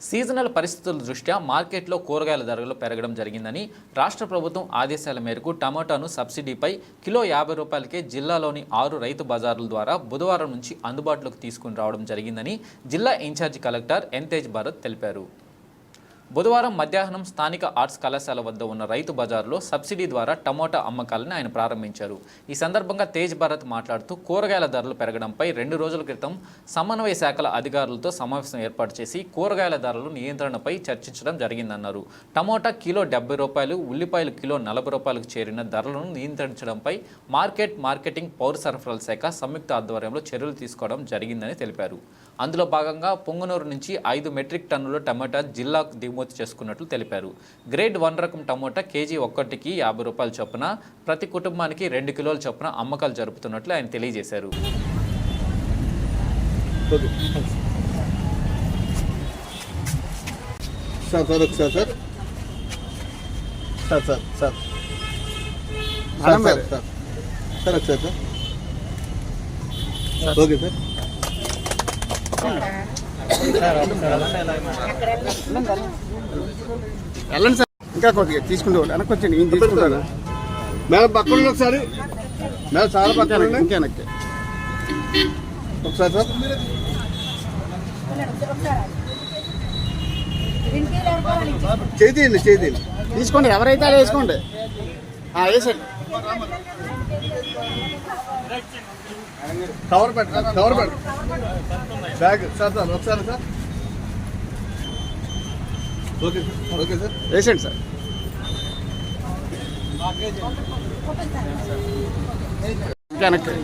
Seasonal పరిస్థితుల దృష్ట్యా మార్కెట్లో కూరగాయల ధరలు పెరగడం జరిగిందని రాష్ట్ర ప్రభుత్వం ఆదేశాల మేరకు టమాటాను సబ్సిడీపై కిలో యాభై రూపాయలకే జిల్లాలోని ఆరు రైతు బజార్ల ద్వారా బుధవారం నుంచి అందుబాటులోకి తీసుకుని రావడం జరిగిందని జిల్లా incharge collector N Tej Bharat తెలిపారు. బుధవారం మధ్యాహ్నం స్థానిక ఆర్ట్స్ కళాశాల వద్ద ఉన్న రైతు బజార్లో సబ్సిడీ ద్వారా టమోటా అమ్మకాలను ఆయన ప్రారంభించారు. ఈ సందర్భంగా తేజ్ భారత్ మాట్లాడుతూ కూరగాయల ధరలు పెరగడంపై రెండు రోజుల క్రితం సమన్వయ శాఖల అధికారులతో సమావేశం ఏర్పాటు చేసి కూరగాయల ధరలు నియంత్రణపై చర్చించడం జరిగిందన్నారు. టమోటా కిలో డెబ్బై రూపాయలు ఉల్లిపాయలు కిలో నలభై రూపాయలకు చేరిన ధరలను నియంత్రించడంపై మార్కెట్ మార్కెటింగ్ పౌర సరఫరాల శాఖ సంయుక్త ఆధ్వర్యంలో చర్యలు తీసుకోవడం జరిగిందని తెలిపారు. అందులో భాగంగా పొంగనూరు నుంచి ఐదు మెట్రిక్ టన్నుల టమాటా జిల్లాకు దిగుమతి చేసుకున్నట్లు తెలిపారు. గ్రేడ్ వన్ రకం టమోటా కేజీ ఒక్కటికి యాభై రూపాయల చొప్పున ప్రతి కుటుంబానికి రెండు కిలోల చొప్పున అమ్మకాలు జరుపుతున్నట్లు ఆయన తెలియజేశారు. సార్ సార్ ఒకసారి sir sir. Sir sir sir. Sir sir sir. ఒకసారి సార్ ఓకే సార్ వెళ్ళండి సార్. ఇంకా కొద్దిగా తీసుకుంటే వెనక్కి వచ్చండి నేను తీసుకుంటాను మేడం పక్కన ఒకసారి. మేడం చాలా పక్కన ఇంకా వెనక్కి. ఒకసారి సార్. చేతియండి చేతియండి తీసుకోండి. ఎవరైతే అలా వేసుకోండి. వేసండి కవర్ పెట్ట కవర్ పెట్ట. బ్యాగ్ సార్ సార్ ఒకసారి sir. Okay sir. Okay sir. వేసండి sir. వెనక్కి.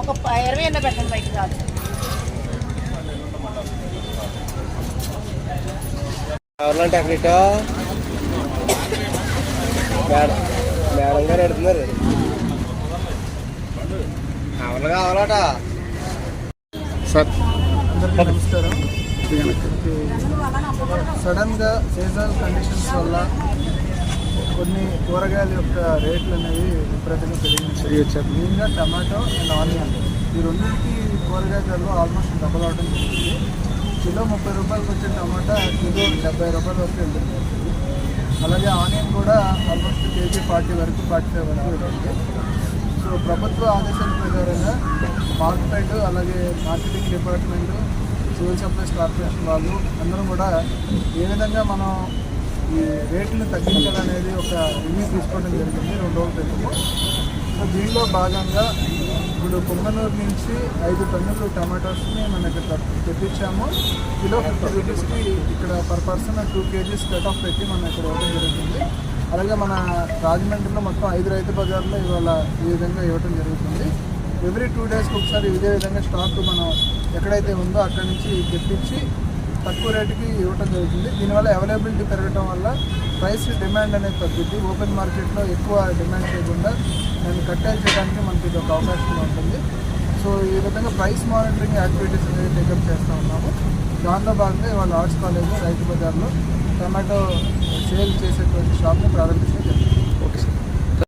ఒక ఇరవై ఎన్న పెట్టండి బయట కాదు అక్కడ ఇటో? మేడం మేడం గారు ఎడుతున్నారు కావాలి కావాలట. సార్. అందరికీ నమస్కారం. సడన్గా సీజనల్ కండిషన్స్ వల్ల కొన్ని కూరగాయల యొక్క రేట్లు అనేవి విపరీతంగా పెరిగింది. మెయిన్గా టమాటో అండ్ ఆనియన్. ఈ రెండింటికి కూరగాయ ధరలు ఆల్మోస్ట్ డబల్ అవడం జరిగింది. కిలో ముప్పై రూపాయలకు వచ్చే టమాటా కిలో డెబ్బై రూపాయల వరకు వెళ్తుంది అలాగే ఆనియన్ కూడా ఆల్మోస్ట్ కేజీ ఫార్టీ వరకు ఫార్టీ ఫైవ్ వరకు వెళ్తుంది సో ప్రభుత్వ ఆదేశాల ప్రకారంగా మార్కెట్ అలాగే marketing department civil supplies corporation వాళ్ళు అందరం కూడా ఏ విధంగా మనం ఈ రేట్లు తగ్గించాలనేది ఒక రివ్యూ తీసుకోవడం జరిగింది. రెండు రోజుల క్రితం సో దీనిలో భాగంగా ఇప్పుడు కుమ్మనూరు నుంచి ఐదు టన్నులు టమాటోస్ని మనకి ఇక్కడ తెప్పించాము. కిలో ఫిఫ్టీ రూపీస్కి ఇక్కడ per person two KGs cut off పెట్టి మనం ఇక్కడ ఇవ్వడం జరుగుతుంది. అలాగే మన రాజమండ్రిలో మొత్తం ఐదు రైతు బజార్లో ఇవాళ ఈ విధంగా ఇవ్వడం జరుగుతుంది. ఎవ్రీ టూ డేస్కి ఒకసారి ఇదే విధంగా స్టాక్ మనం ఎక్కడైతే ఉందో అక్కడి నుంచి తెప్పించి తక్కువ రేటుకి ఇవ్వటం జరుగుతుంది. దీనివల్ల అవైలబిలిటీ పెరగటం వల్ల ప్రైస్ డిమాండ్ అనేది తగ్గుద్ది. ఓపెన్ మార్కెట్లో ఎక్కువ డిమాండ్ చేయకుండా దాన్ని కట్టేల్ చేయడానికి మనకి ఇది ఒక అవకాశం ఉంటుంది. సో ఈ విధంగా ప్రైస్ మానిటరింగ్ యాక్టివిటీస్ అనేది టేకప్ చేస్తూ ఉన్నాము. దానిలో భాగంగా ఇవాళ ఆర్ట్స్ కాలేజ్ రైతు బజార్లో టమాటో సేల్ చేసేటువంటి షాప్ని ప్రారంభించడం జరిగింది ఓకే సార్.